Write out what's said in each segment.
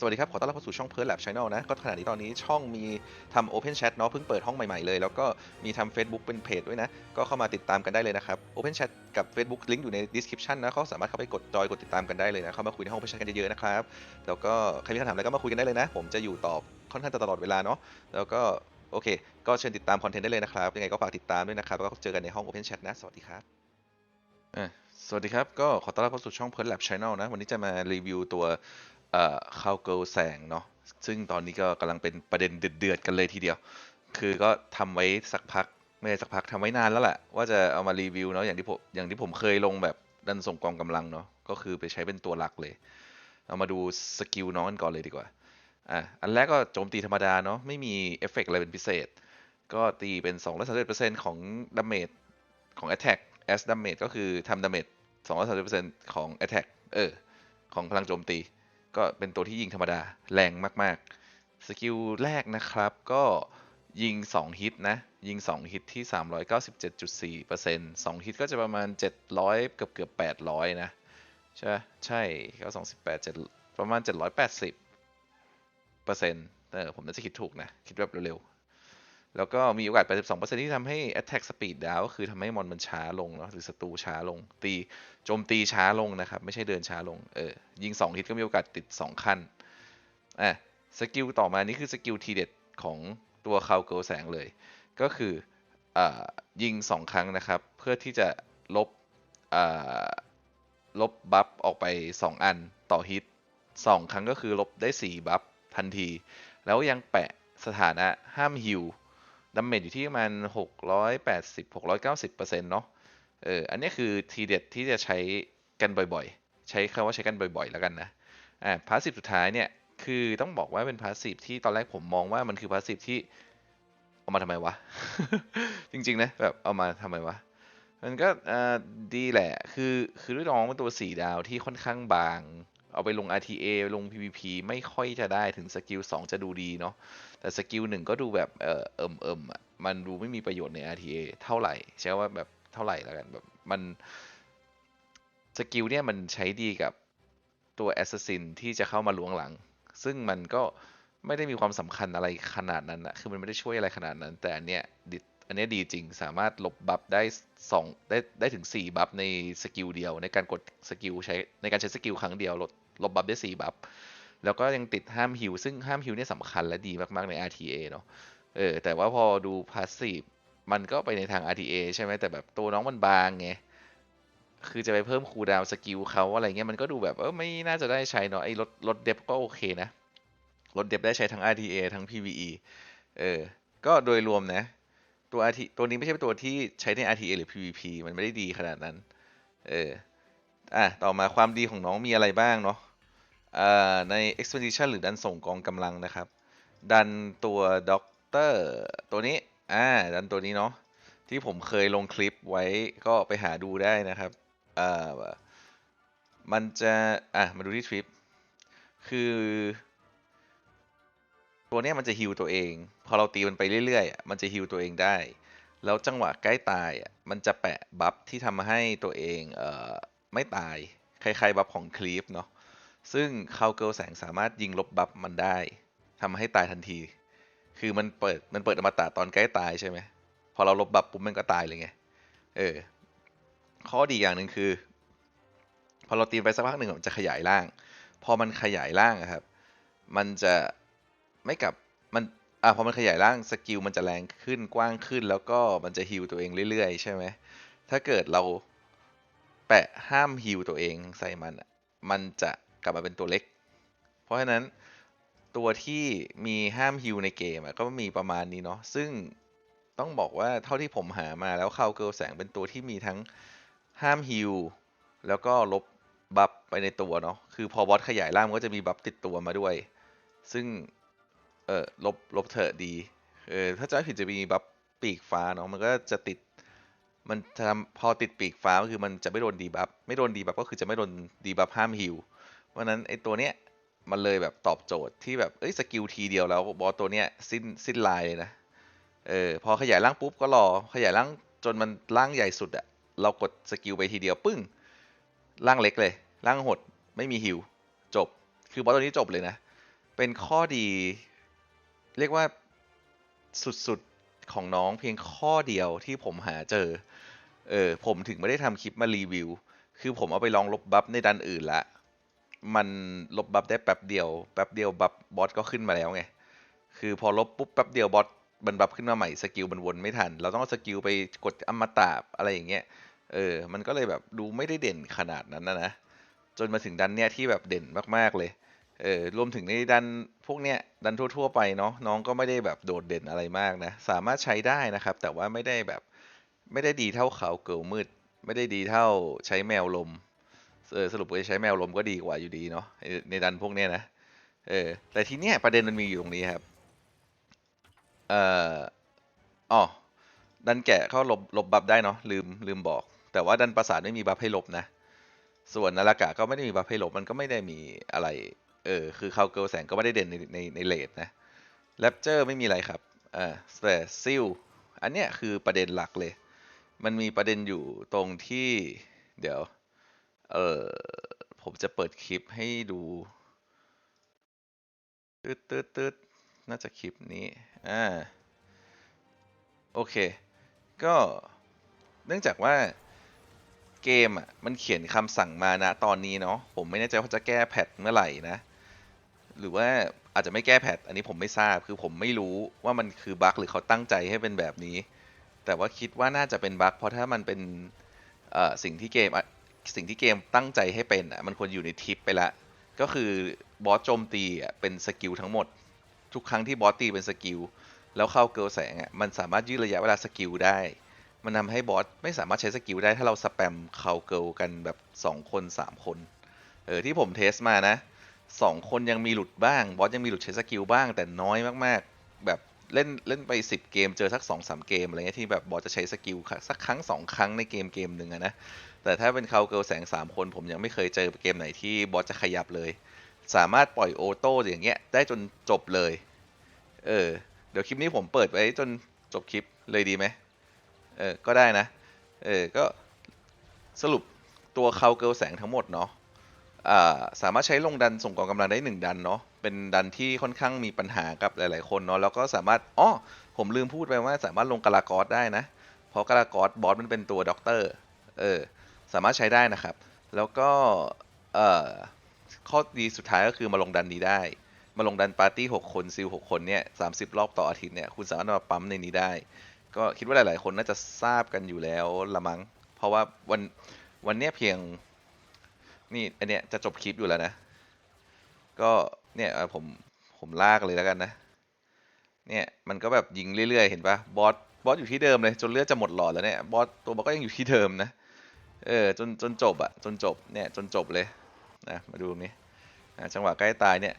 สวัสดีครับ ขอต้อนรับเข้าสู่ช่อง p e r Lab Channel นะ ก็ขณะนี้ตอนนี้ช่องมีทำ Open Chat เนาะเพิ่งเปิดห้องใหม่ๆเลย แล้วก็มีทำ Facebook เป็นเพจด้วยนะ ก็เข้ามาติดตามกันได้เลยนะครับ Open Chat กับ Facebook ลิงก์อยู่ใน description นะเขาสามารถเข้าไปกดจอยกดติดตามกันได้เลยนะ เข้ามาคุยในห้อง Open Chat กันเยอะๆนะครับ แล้วก็ใครมีคำถามอะไรก็มาคุยกันได้เลยนะ ผมจะอยู่ตอบค่อนข้างจะตลอดเวลาเนาะ แล้วก็โอเค ก็เชิญติดตามคอนเทนต์ได้เลยนะครับ ยังไงก็ฝากติดตามด้วยนะครับ แล้วก็เจอกันในห้อง Open Chat นะ สวัสดีครับสวัสดีครับ ก็ขอต้อนรับเข้าสู่ช่อง p e r Lab Channel นะ วันนี้จะมารีวิวตัว เอ่อข้าวเกิลแสงเนาะซึ่งตอนนี้ก็กำลังเป็นประเด็นเดือดๆกันเลยทีเดียว คือก็ทำไว้สักพักไม่ใช่สักพักทำไว้นานแล้วแหละว่าจะเอามารีวิวเนาะอย่างที่ผมอย่างที่ผมเคยลงแบบดันส่งกองกำลังเนาะก็คือไปใช้เป็นตัวหลักเลย เอามาดูสกิลน้องกันก่อนเลยดีกว่าอะอันแรกก็โจมตีธรรมดาเนาะไม่มีเอฟเฟกต์อะไรเป็นพิเศษ ก็ตีเป็น231%ของดาเมจของ attack as damage ก็คือทำดาเมจ231%ของ attack เออของพลังโจมตี ก็เป็นตัวที่ยิงธรรมดาแรงมากๆ สกิลแรกนะครับก็ยิง 2 ฮิตนะ ยิง 2 ฮิตที่ 397.4% 2 ฮิตก็จะประมาณ 700 เกือบเกือบ800 นะ ใช่ใช่ก็28 7ประมาณ 780เปอร์เซ็นต์เออผมน่าจะคิดถูกนะ คิดแบบเร็วๆ แล้วก็มีโอกาส 82%ที่ทำให้ attack speed down ก็คือทำให้มอนมันช้าลงเนาะหรือศัตรูช้าลง ตีโจมตีช้าลงนะครับ ไม่ใช่เดินช้าลง เออ ยิง 2 ฮิตก็มีโอกาสติด 2 ขั้น อะ สกิลต่อมานี่คือสกิลทีเด็ดของตัวคาวเกิลแสงเลย ก็คืออ่ายิง 2 ครั้งนะครับ เพื่อที่จะลบอ่าลบบัฟออกไป 2 อันต่อฮิต 2 ครั้งก็คือลบได้ 4 บัฟทันที แล้วยังแปะสถานะห้ามฮิว ดัมเมจอยู่ที่ประมาณ680 690เปอร์เซ็นต์เนาะเอออันนี้คือทีเด็ดที่จะใช้กันบ่อยๆ ใช้คำว่าใช้กันบ่อยๆ แล้วกันนะอ่าพาสซีฟสุดท้ายเนี่ย คือต้องบอกว่าเป็นพาสซีฟที่ตอนแรกผมมองว่ามันคือพาสซีฟที่เอามาทำไมวะ จริงๆนะแบบเอามาทำไมวะ มันก็อ่าดีแหละ คือคือด้วยน้องเป็นตัวสีดาวที่ค่อนข้างบาง เอาไปลง RTA ลง PVP ไม่ค่อยจะได้ถึงสกิล2จะดูดีเนาะแต่สกิลหนึ่งก็ดูแบบเออเอิมเอิมอะมันดูไม่มีประโยชน์ใน RTA เท่าไหร่ใช่ว่าแบบเท่าไหร่แล้วกันแบบมันสกิลเนี่ยมันใช้ดีกับตัวแอสซัสซินที่จะเข้ามาล้วงหลัง ซึ่งมันก็ไม่ได้มีความสำคัญอะไรขนาดนั้นอะคือมันไม่ได้ช่วยอะไรขนาดนั้น แต่อันเนี้ยดิอันเนี้ยดีจริง สามารถลบบัฟได้สองได้ได้ถึง 4 บัฟในสกิลเดียว ในการกดสกิลใช้ในการใช้สกิลครั้งเดียวลด ลบบัฟได้4บัฟแล้วก็ยังติดห้ามฮิวซึ่งห้ามฮิวเนี่ยสำคัญและดีมากๆใน RTA เนาะเออแต่ว่าพอดูพาสซีฟมันก็ไปในทาง RTA ใช่ไหมแต่แบบตัวน้องมันบางไงคือจะไปเพิ่มคูดาวสกิลเขาอะไรเงี้ยมันก็ดูแบบเออไม่น่าจะได้ใช้เนาะไอ้ลดลดเดฟก็โอเคนะลดเดฟได้ใช้ทั้ง RTA ทั้ง PVE เออก็โดยรวมนะตัว RT ตัวนี้ไม่ใช่ตัวที่ใช้ใน RTA หรือ PVP มันไม่ได้ดีขนาดนั้น เอออะต่อมาความดีของน้องมีอะไรบ้างเนาะ ใน expedition หรือดันส่งกองกำลังนะครับ ดันตัวด็อกเตอร์ตัวนี้ อ่า ดันตัวนี้เนาะ ที่ผมเคยลงคลิปไว้ก็ไปหาดูได้นะครับ อ่า มันจะ อะ มาดูที่ทริป คือ ตัวนี้มันจะฮิวตัวเอง พอเราตีมันไปเรื่อยๆ มันจะฮิวตัวเองได้ แล้วจังหวะใกล้ตายอะ มันจะแปะบัฟที่ทำให้ตัวเอง เอ่อ ไม่ตาย คล้ายๆบัฟของคลีฟเนาะ ซึ่งคาวเกิลแสงสามารถยิงลบบัฟมันได้ทำให้ตายทันที คือมันเปิดมันเปิดอมตะตอนใกล้ตายใช่ไหมพอเราลบบัฟปุ๊บมันก็ตายเลยไงเออข้อดีอย่างหนึ่งคือ พอเราตีไปสักพักหนึ่งมันจะขยายร่าง พอมันขยายร่างครับ มันจะไม่กลับมันอะพอมันขยายร่างสกิลมันจะแรงขึ้นกว้างขึ้น แล้วก็มันจะฮิวตัวเองเรื่อยๆ ใช่ไหมถ้าเกิดเราแปะห้ามฮิวตัวเองใส่มันมันจะ กลับมาเป็นตัวเล็ก เพราะฉะนั้นตัวที่มีห้ามฮิวในเกมก็มีประมาณนี้เนาะซึ่งต้องบอกว่าเท่าที่ผมหามาแล้วคาวเกิลแสงเป็นตัวที่มีทั้งห้ามฮิวแล้วก็ลบบัฟไปในตัวเนาะคือพอบอสขยายร่างก็จะมีบัฟติดตัวมาด้วย ซึ่งเออลบลบเถอะดีเออถ้าจะผิดจะมีบัฟปีกฟ้าเนาะมันก็จะติดมันทำพอติดปีกฟ้าก็คือมันจะไม่โดนดีบัฟไม่โดนดีบัฟก็คือจะไม่โดนดีบัฟห้ามฮิว เพราะนั้นไอตัวเนี้ยมันเลยแบบตอบโจทย์ที่แบบเอ้ยสกิลทีเดียวแล้วบอสตัวเนี้ยสิ้นสิ้นลายเลยนะเออพอขยายร่างปุ๊บก็รอขยายร่างจนมันร่างใหญ่สุดอะเรากดสกิลไปทีเดียวปึ้งร่างเล็กเลยร่างหดไม่มีฮิวจบ คือบอสตัวนี้จบเลยนะ เป็นข้อดี เรียกว่าสุดๆของน้องเพียงข้อเดียวที่ผมหาเจอเออผมถึงไม่ได้ทำคลิปมารีวิว คือผมเอาไปลองลบบัฟในดันอื่นละ มันลบบัฟได้แป๊บเดียวแป๊บเดียวบัฟบอสก็ขึ้นมาแล้วไง คือพอลบปุ๊บแป๊บเดียวบอสมันบัฟขึ้นมาใหม่สกิลมันวนไม่ทัน เราต้องเอาสกิลไปกดอมตะอะไรอย่างเงี้ย เออ มันก็เลยแบบดูไม่ได้เด่นขนาดนั้นนะนะ จนมาถึงดันเนี้ยที่แบบเด่นมากๆเลย เออ รวมถึงในดันพวกเนี้ยดันทั่ว ๆ ไปเนาะน้องก็ไม่ได้แบบโดดเด่นอะไรมากนะ สามารถใช้ได้นะครับ แต่ว่าไม่ได้แบบไม่ได้ดีเท่าเขาเกิลมืด ไม่ได้ดีเท่าใช้แมวลม สรุปว่าใช้แมวลมก็ดีกว่าอยู่ดีเนาะในดันพวกเนี้ยนะเออแต่ทีเนี้ยประเด็นมันมีอยู่ตรงนี้ครับเอ่ออ๋อดันแกะเขาลบลบบัฟได้เนาะลืมลืมบอก แต่ว่าดันประสาทไม่มีบัฟให้ลบนะ ส่วนนารากะก็ไม่ได้มีบัฟให้ลบมันก็ไม่ได้มีอะไรเออคือเขาเกิลแสงก็ไม่ได้เด่นในในในเลดนะแรปเจอร์ไม่มีอะไรครับอ่าแต่ซิลอันเนี้ยคือประเด็นหลักเลย มันมีประเด็นอยู่ตรงที่เดี๋ยว เออผมจะเปิดคลิปให้ดูตืดตืดตืดน่าจะคลิปนี้ อ่า โอเค ก็เนื่องจากว่าเกมอะ มันเขียนคำสั่งมานะตอนนี้เนาะ ผมไม่แน่ใจว่าจะแก้แพทเมื่อไหร่นะ หรือว่าอาจจะไม่แก้แพท อันนี้ผมไม่ทราบ คือผมไม่รู้ว่ามันคือบั๊กหรือเขาตั้งใจให้เป็นแบบนี้ แต่ว่าคิดว่าน่าจะเป็นบั๊กเพราะถ้ามันเป็นอ่อสิ่งที่เกม สิ่งที่เกมตั้งใจให้เป็นอะมันควรอยู่ในทิปไปละ ก็คือบอสโจมตีอะเป็นสกิลทั้งหมด ทุกครั้งที่บอสตีเป็นสกิลแล้วเข้าเกิลแสงอะมันสามารถยืดระยะเวลาสกิลได้ มันทำให้บอสไม่สามารถใช้สกิลได้ถ้าเราสแปมเข้าเกิลกันแบบ 2 คน 3 คนเออที่ผมเทสมานะ 2 คนยังมีหลุดบ้างบอสยังมีหลุดใช้สกิลบ้างแต่น้อยมากๆ แบบ เล่นเล่นไป 10 เกมเจอสัก2 3เกมอะไรเงี้ยที่แบบบอสจะใช้สกิลสักครั้ง 2 ครั้งในเกมเกมหนึ่งอะนะ แต่ถ้าเป็นเขาเกิลแสง 3 คนผมยังไม่เคยเจอเกมไหนที่บอสจะขยับเลย สามารถปล่อยโอโต้อย่างเงี้ยได้จนจบเลย เออ เดี๋ยวคลิปนี้ผมเปิดไว้จนจบคลิปเลยดีไหมเออ ก็ได้นะ เออ ก็สรุปตัวเขาเกิลแสงทั้งหมดเนาะ อ่า สามารถใช้ลงดันส่งกองกำลังได้หนึ่งดันเนาะ เป็นดันที่ค่อนข้างมีปัญหากับหลาย ๆ คนเนาะแล้วก็สามารถอ๋อผมลืมพูดไปว่าสามารถลงกาลากอสได้นะ เพราะกาลากอสบอสมันเป็นตัวด็อกเตอร์เออสามารถใช้ได้นะครับ แล้วก็เอ่อข้อดีสุดท้ายก็คือมาลงดันนี้ได้ มาลงดันปาร์ตี้หกคนซิลหกคนเนี่ยสามสิบรอบต่ออาทิตย์เนี่ยคุณสามารถมาปั๊มในนี้ได้ ก็คิดว่าหลาย ๆ คนน่าจะทราบกันอยู่แล้วละมั้งเพราะว่าวันวันเนี้ยเพียงนี่อันเนี้ยจะจบคลิปอยู่แล้วนะ ก็เนี่ยผมผมลากเลยแล้วกันนะ เนี่ยมันก็แบบยิงเรื่อยๆ เห็นปะบอสบอสอยู่ที่เดิมเลยจนเลือดจะหมดหลอดแล้วเนี่ยบอสตัวบอสก็ยังอยู่ที่เดิมนะเออจนจนจบอะจนจบเนี่ยจนจบเลยนะมาดูนี้อะจังหวะใกล้ตายเนี่ย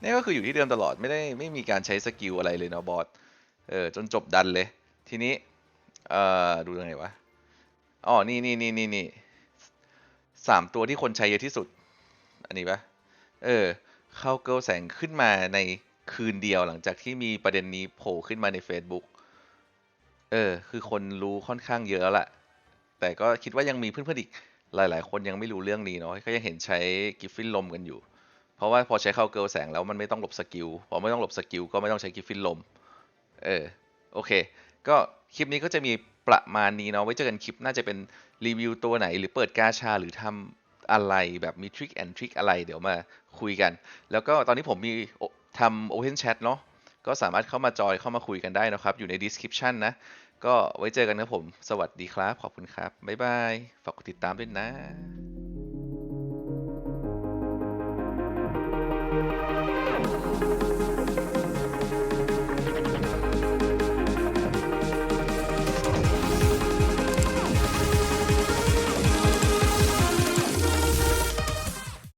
เนี่ยก็คืออยู่ที่เดิมตลอดไม่ได้ไม่มีการใช้สกิลอะไรเลยเนาะบอสเออจนจบดันเลย ทีนี้เอ่อดูยังไงวะอ๋อนี่นี่นี่นี่นี่สามตัวที่คนใช้เยอะที่สุด อันนี้ปะ เออ เข้าเกิลแสงขึ้นมาในคืนเดียวหลังจากที่มีประเด็นนี้โผล่ขึ้นมาใน Facebook เออ คือคนรู้ค่อนข้างเยอะแล้วละแต่ก็คิดว่ายังมีเพื่อนๆอีกหลาย ๆ คนยังไม่รู้เรื่องนี้เนาะก็ยังเห็นใช้กิฟฟินลมกันอยู่ เพราะว่าพอใช้เข้าเกิลแสงแล้วมันไม่ต้องหลบสกิลพอไม่ต้องหลบสกิลก็ไม่ต้องใช้กิฟฟินลม เออ โอเค ก็คลิปนี้ก็จะมีประมาณนี้เนาะไว้เจอกันคลิปน่าจะเป็นรีวิวตัวไหน หรือเปิดกาชาหรือทำ อะไรแบบมีทริคแอนทริคอะไรเดี๋ยวมาคุยกัน แล้วก็ตอนนี้ผมมีทำ Open Chat เนาะก็สามารถเข้ามาจอยเข้ามาคุยกันได้นะครับ อยู่ใน description นะ ก็ไว้เจอกันนะผม สวัสดีครับ ขอบคุณครับ บ๊ายบาย ฝากกดติดตามด้วยนะ